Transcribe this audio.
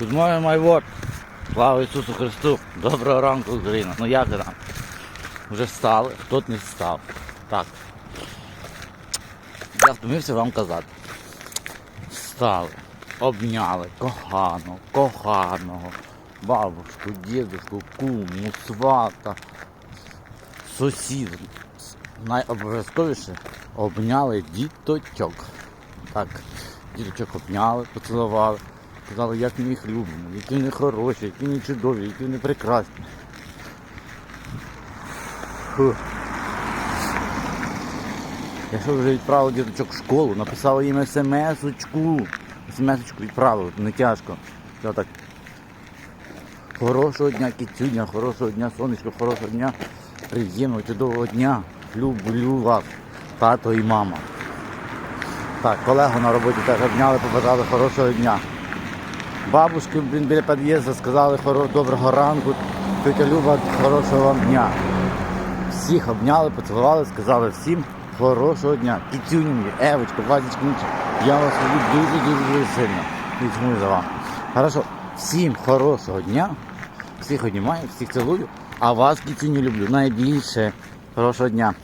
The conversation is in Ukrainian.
Good morning, my word. Слава Ісусу Христу! Доброго ранку, Україна. Ну як там? Вже встали, хто не встав. Так. Я втомився вам казати. Встали, обняли коханого, коханого, бабушку, дідушку, куму, свата, сусіда. Найобов'язковіше обняли діточок. Так, діточок обняли, поцілували, сказали, як ми їх любимо, які вони хороші, які вони чудові, які вони прекрасні. Фу. Якщо вже відправили діточок в школу, написали їм смс-очку. Смс-очку відправили, не тяжко. Я так. Хорошого дня, кітюня, хорошого дня, сонечко, хорошого дня, приємного, чудового дня. Люблю вас, тато і мама. Так, колегу на роботі теж обняли, побажали хорошого дня. Бабушки блін, біля під'їзду сказали доброго ранку, тетя Люба, хорошого вам дня. Всіх обняли, поцілували, сказали всім хорошого дня. Кітюні мені, Евочка, Вадічка, я вас люблю дуже-дуже дуже сильно. І за вами. Хорошо, всім хорошого дня. Всіх обнімаю, всіх цілую, а вас, кітюні, люблю найбільше. Хорошого дня.